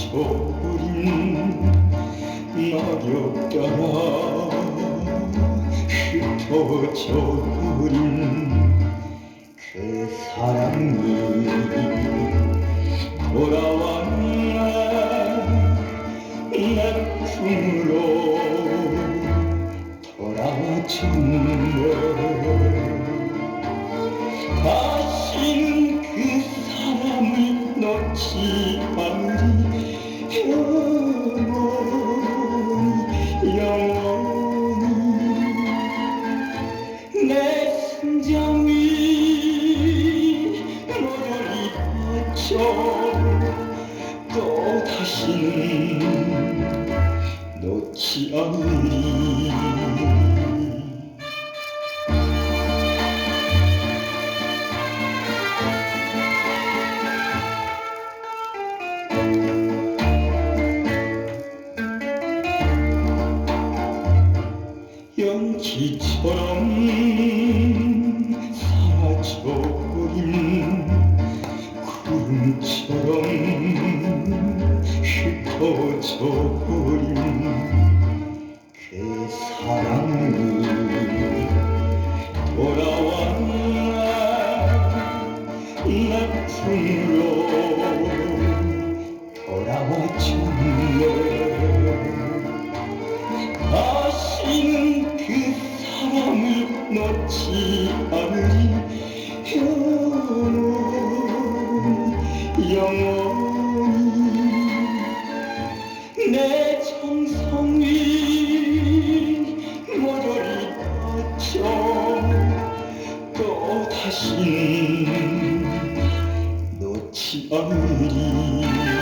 사라져버린 낙엽 따라 흩어져버린 그 사랑이 돌아왔나 내 품으로 돌아와줬네 다신 그 사람을 놓지 않으리 영원히 영원히 내 심장이 너를 잊죠 또 다신 놓지 않으리 연기처럼 사라져버린 구름처럼 흩어져버린 그 사랑이 돌아왔나 내 품으로 않으리 영원 영원히 내 정성 위 모조리 바쳐 또 다시는 놓지 않으리